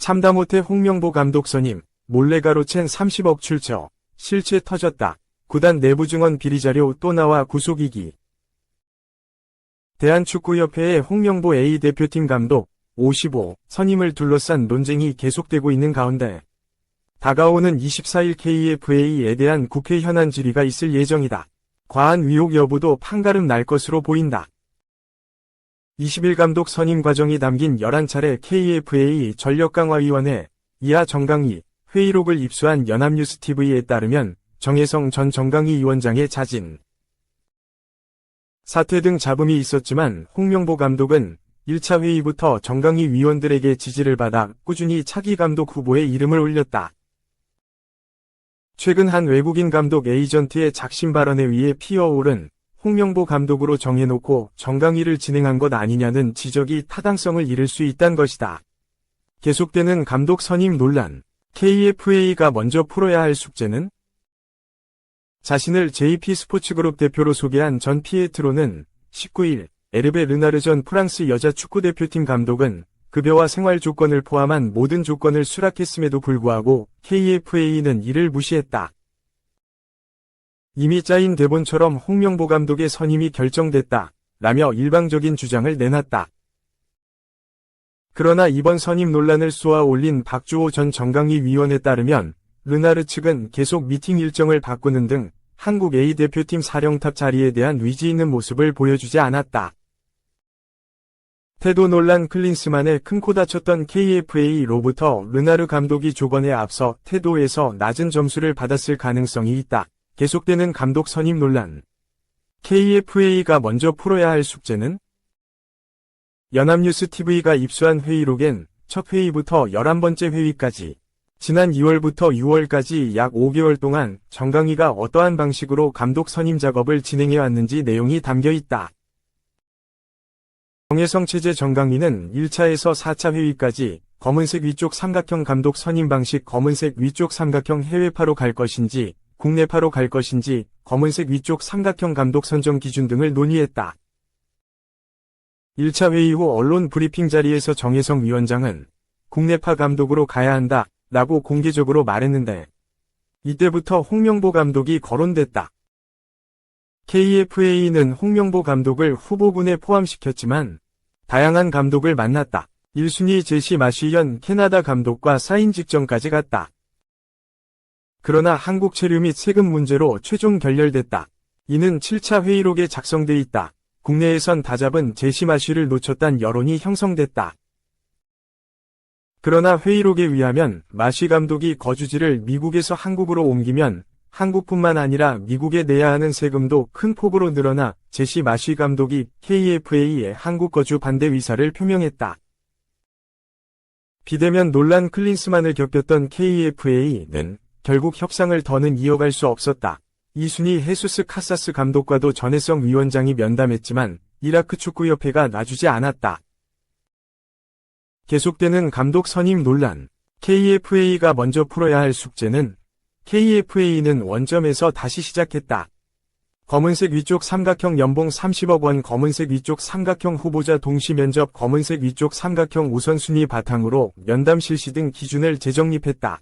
참다 못해 홍명보 감독 선임, 몰래 가로챈 30억 출처, 실체 터졌다. 구단 내부 증언 비리 자료 또 나와 구속이기. 대한축구협회의 홍명보 A 대표팀 감독 55 선임을 둘러싼 논쟁이 계속되고 있는 가운데 다가오는 24일 KFA에 대한 국회 현안 질의가 있을 예정이다. 과한 위혹 여부도 판가름 날 것으로 보인다. 20일 감독 선임 과정이 담긴 11차례 KFA 전력강화위원회 이하 정강희 회의록을 입수한 연합뉴스TV에 따르면 정혜성 전 정강희 위원장의 자진, 사퇴 등 잡음이 있었지만 홍명보 감독은 1차 회의부터 정강희 위원들에게 지지를 받아 꾸준히 차기 감독 후보에 이름을 올렸다. 최근 한 외국인 감독 에이전트의 작심 발언에 의해 피어오른 홍명보 감독으로 정해놓고 정강희를 진행한 것 아니냐는 지적이 타당성을 잃을 수 있다는 것이다. 계속되는 감독 선임 논란, KFA가 먼저 풀어야 할 숙제는? 자신을 JP 스포츠그룹 대표로 소개한 전 피에트로는 19일 에르베 르나르 전 프랑스 여자 축구대표팀 감독은 급여와 생활 조건을 포함한 모든 조건을 수락했음에도 불구하고 KFA는 이를 무시했다. 이미 짜인 대본처럼 홍명보 감독의 선임이 결정됐다. 라며 일방적인 주장을 내놨다. 그러나 이번 선임 논란을 쏘아 올린 박주호 전 정강희 위원에 따르면 르나르 측은 계속 미팅 일정을 바꾸는 등 한국 A 대표팀 사령탑 자리에 대한 의지 있는 모습을 보여주지 않았다. 태도 논란 클린스만의 큰 코 다쳤던 KFA로부터 르나르 감독이 조건에 앞서 태도에서 낮은 점수를 받았을 가능성이 있다. 계속되는 감독 선임 논란. KFA가 먼저 풀어야 할 숙제는? 연합뉴스 TV가 입수한 회의록엔 첫 회의부터 11번째 회의까지 지난 2월부터 6월까지 약 5개월 동안 정강희가 어떠한 방식으로 감독 선임 작업을 진행해 왔는지 내용이 담겨 있다. 정혜성 체제 정강희는 1차에서 4차 회의까지 검은색 위쪽 삼각형 감독 선임 방식 검은색 위쪽 삼각형 해외파로 갈 것인지 국내파로 갈 것인지 검은색 위쪽 삼각형 감독 선정 기준 등을 논의했다. 1차 회의 후 언론 브리핑 자리에서 정혜성 위원장은 국내파 감독으로 가야 한다 라고 공개적으로 말했는데 이때부터 홍명보 감독이 거론됐다. KFA는 홍명보 감독을 후보군에 포함시켰지만 다양한 감독을 만났다. 1순위 제시 마시현 캐나다 감독과 사인 직전까지 갔다. 그러나 한국 체류 및 세금 문제로 최종 결렬됐다. 이는 7차 회의록에 작성돼 있다. 국내에선 다잡은 제시 마시를 놓쳤단 여론이 형성됐다. 그러나 회의록에 의하면 마시 감독이 거주지를 미국에서 한국으로 옮기면 한국뿐만 아니라 미국에 내야 하는 세금도 큰 폭으로 늘어나 제시 마시 감독이 KFA의 한국 거주 반대 의사를 표명했다. 비대면 논란 클린스만을 겪었던 KFA는 결국 협상을 더는 이어갈 수 없었다. 이순희 헤수스 카사스 감독과도 전혜성 위원장이 면담했지만 이라크 축구협회가 놔주지 않았다. 계속되는 감독 선임 논란. KFA가 먼저 풀어야 할 숙제는 KFA는 원점에서 다시 시작했다. 검은색 위쪽 삼각형 연봉 30억 원 검은색 위쪽 삼각형 후보자 동시 면접 검은색 위쪽 삼각형 우선순위 바탕으로 면담 실시 등 기준을 재정립했다.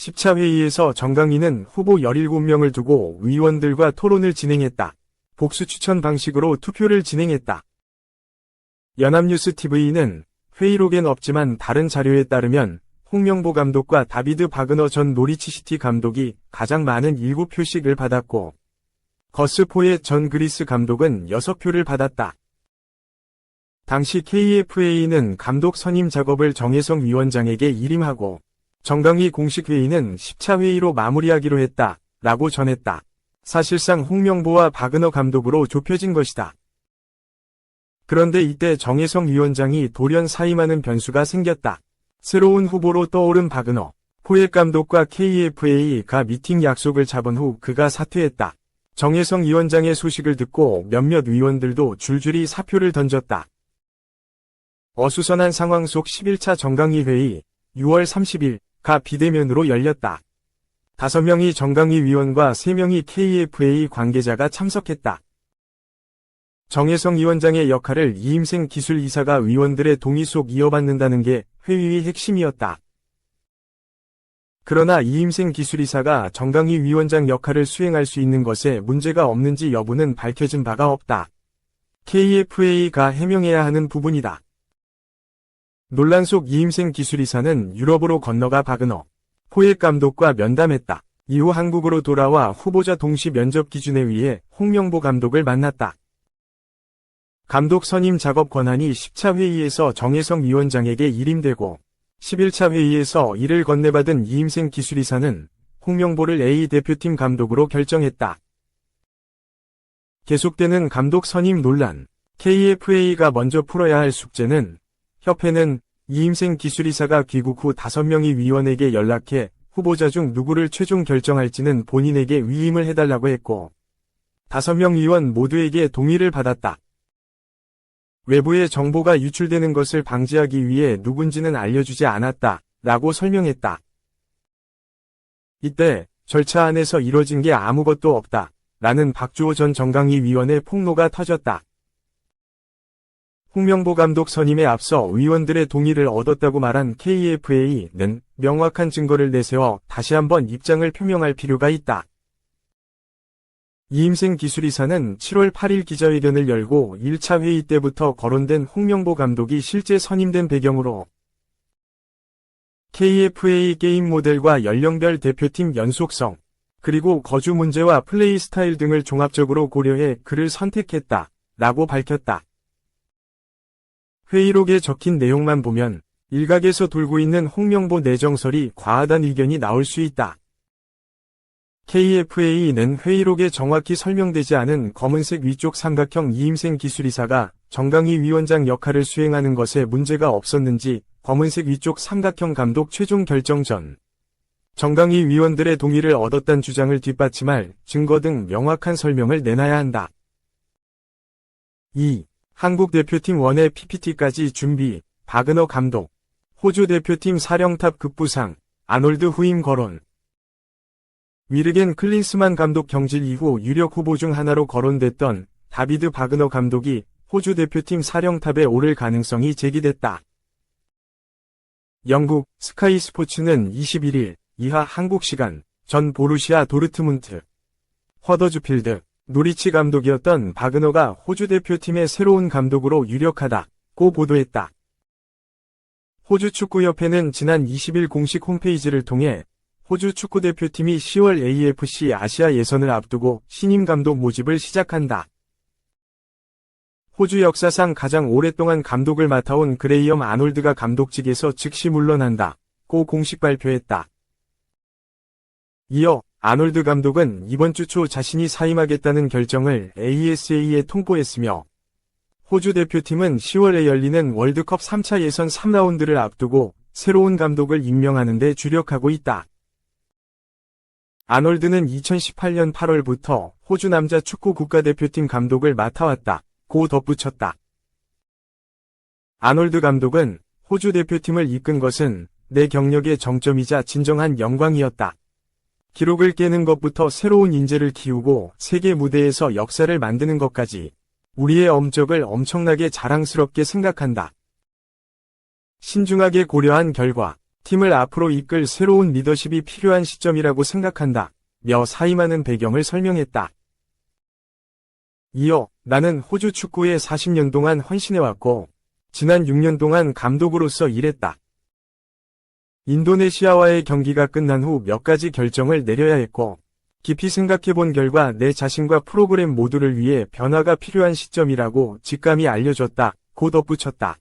10차 회의에서 정강희는 후보 17명을 두고 위원들과 토론을 진행했다. 복수 추천 방식으로 투표를 진행했다. 연합뉴스 TV는 회의록엔 없지만 다른 자료에 따르면 홍명보 감독과 다비드 바그너 전 노리치시티 감독이 가장 많은 7표씩을 받았고 거스포의 전 그리스 감독은 6표를 받았다. 당시 KFA는 감독 선임 작업을 정혜성 위원장에게 일임하고 정강희 공식 회의는 10차 회의로 마무리하기로 했다. 라고 전했다. 사실상 홍명보와 바그너 감독으로 좁혀진 것이다. 그런데 이때 정혜성 위원장이 돌연 사임하는 변수가 생겼다. 새로운 후보로 떠오른 바그너. 포획 감독과 KFA가 미팅 약속을 잡은 후 그가 사퇴했다. 정혜성 위원장의 소식을 듣고 몇몇 위원들도 줄줄이 사표를 던졌다. 어수선한 상황 속 11차 정강희 회의 6월 30일 가 비대면으로 열렸다. 5명이 정강희 위원과 3명이 KFA 관계자가 참석했다. 정혜성 위원장의 역할을 이임생 기술이사가 위원들의 동의 속 이어받는다는 게 회의의 핵심이었다. 그러나 이임생 기술이사가 정강희 위원장 역할을 수행할 수 있는 것에 문제가 없는지 여부는 밝혀진 바가 없다. KFA가 해명해야 하는 부분이다. 논란 속 이임생 기술이사는 유럽으로 건너가 바그너, 포획 감독과 면담했다. 이후 한국으로 돌아와 후보자 동시 면접 기준에 의해 홍명보 감독을 만났다. 감독 선임 작업 권한이 10차 회의에서 정혜성 위원장에게 일임되고 11차 회의에서 이를 건네받은 이임생 기술이사는 홍명보를 A 대표팀 감독으로 결정했다. 계속되는 감독 선임 논란, KFA가 먼저 풀어야 할 숙제는 협회는 이임생 기술이사가 귀국 후 5명의 위원에게 연락해 후보자 중 누구를 최종 결정할지는 본인에게 위임을 해달라고 했고 5명 위원 모두에게 동의를 받았다. 외부에 정보가 유출되는 것을 방지하기 위해 누군지는 알려주지 않았다. 라고 설명했다. 이때 절차 안에서 이뤄진 게 아무것도 없다. 라는 박주호 전 정강희 위원의 폭로가 터졌다. 홍명보 감독 선임에 앞서 위원들의 동의를 얻었다고 말한 KFA는 명확한 증거를 내세워 다시 한번 입장을 표명할 필요가 있다. 이임생 기술이사는 7월 8일 기자회견을 열고 1차 회의 때부터 거론된 홍명보 감독이 실제 선임된 배경으로 KFA 게임 모델과 연령별 대표팀 연속성, 그리고 거주 문제와 플레이 스타일 등을 종합적으로 고려해 그를 선택했다. 라고 밝혔다. 회의록에 적힌 내용만 보면 일각에서 돌고 있는 홍명보 내정설이 과하단 의견이 나올 수 있다. KFA는 회의록에 정확히 설명되지 않은 검은색 위쪽 삼각형 이임생 기술이사가 정강희 위원장 역할을 수행하는 것에 문제가 없었는지 검은색 위쪽 삼각형 감독 최종 결정 전 정강희 위원들의 동의를 얻었단 주장을 뒷받침할 증거 등 명확한 설명을 내놔야 한다. 2. 한국 대표팀 원의 PPT까지 준비, 바그너 감독, 호주 대표팀 사령탑 급부상, 아놀드 후임 거론. 위르겐 클린스만 감독 경질 이후 유력 후보 중 하나로 거론됐던 다비드 바그너 감독이 호주 대표팀 사령탑에 오를 가능성이 제기됐다. 영국 스카이 스포츠는 21일 이하 한국 시간 전 보루시아 도르트문트. 허더주필드 노리치 감독이었던 바그너가 호주 대표팀의 새로운 감독으로 유력하다고 보도했다. 호주 축구협회는 지난 20일 공식 홈페이지를 통해 호주 축구대표팀이 10월 AFC 아시아 예선을 앞두고 신임 감독 모집을 시작한다. 호주 역사상 가장 오랫동안 감독을 맡아온 그레이엄 아놀드가 감독직에서 즉시 물러난다. 고 공식 발표했다. 이어 아놀드 감독은 이번 주 초 자신이 사임하겠다는 결정을 ASA에 통보했으며 호주 대표팀은 10월에 열리는 월드컵 3차 예선 3라운드를 앞두고 새로운 감독을 임명하는 데 주력하고 있다. 아놀드는 2018년 8월부터 호주 남자 축구 국가대표팀 감독을 맡아왔다. 고 덧붙였다. 아놀드 감독은 호주 대표팀을 이끈 것은 내 경력의 정점이자 진정한 영광이었다. 기록을 깨는 것부터 새로운 인재를 키우고 세계 무대에서 역사를 만드는 것까지 우리의 엄적을 엄청나게 자랑스럽게 생각한다. 신중하게 고려한 결과 팀을 앞으로 이끌 새로운 리더십이 필요한 시점이라고 생각한다. 며 사임하는 배경을 설명했다. 이어 나는 호주 축구에 40년 동안 헌신해왔고 지난 6년 동안 감독으로서 일했다. 인도네시아와의 경기가 끝난 후 몇 가지 결정을 내려야 했고, 깊이 생각해 본 결과 내 자신과 프로그램 모두를 위해 변화가 필요한 시점이라고 직감이 알려졌다. 고 덧붙였다.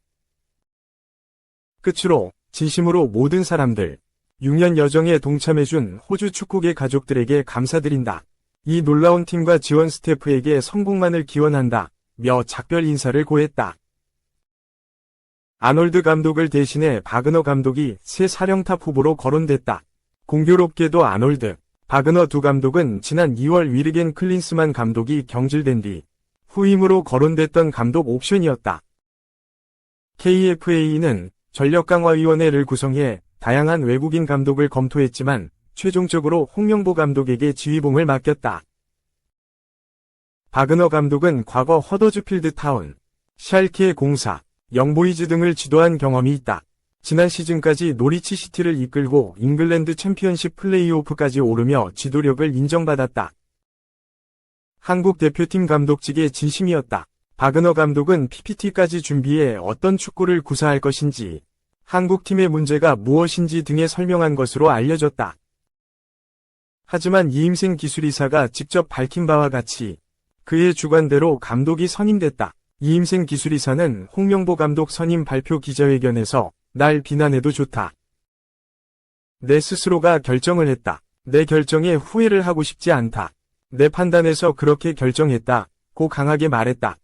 끝으로, 진심으로 모든 사람들, 6년 여정에 동참해준 호주 축구계 가족들에게 감사드린다. 이 놀라운 팀과 지원 스태프에게 성공만을 기원한다. 며 작별 인사를 고했다. 아놀드 감독을 대신해 바그너 감독이 새 사령탑 후보로 거론됐다. 공교롭게도 아놀드, 바그너 두 감독은 지난 2월 위르겐 클린스만 감독이 경질된 뒤 후임으로 거론됐던 감독 옵션이었다. KFA는 전력강화위원회를 구성해 다양한 외국인 감독을 검토했지만 최종적으로 홍명보 감독에게 지휘봉을 맡겼다. 바그너 감독은 과거 허더즈필드 타운, 샬케 공사, 영보이즈 등을 지도한 경험이 있다. 지난 시즌까지 노리치 시티를 이끌고 잉글랜드 챔피언십 플레이오프까지 오르며 지도력을 인정받았다. 한국 대표팀 감독직의 진심이었다. 바그너 감독은 PPT까지 준비해 어떤 축구를 구사할 것인지, 한국팀의 문제가 무엇인지 등에 설명한 것으로 알려졌다. 하지만 이임생 기술이사가 직접 밝힌 바와 같이 그의 주관대로 감독이 선임됐다. 이임생 기술이사는 홍명보 감독 선임 발표 기자회견에서 날 비난해도 좋다. 내 스스로가 결정을 했다. 내 결정에 후회를 하고 싶지 않다. 내 판단에서 그렇게 결정했다. 고 강하게 말했다.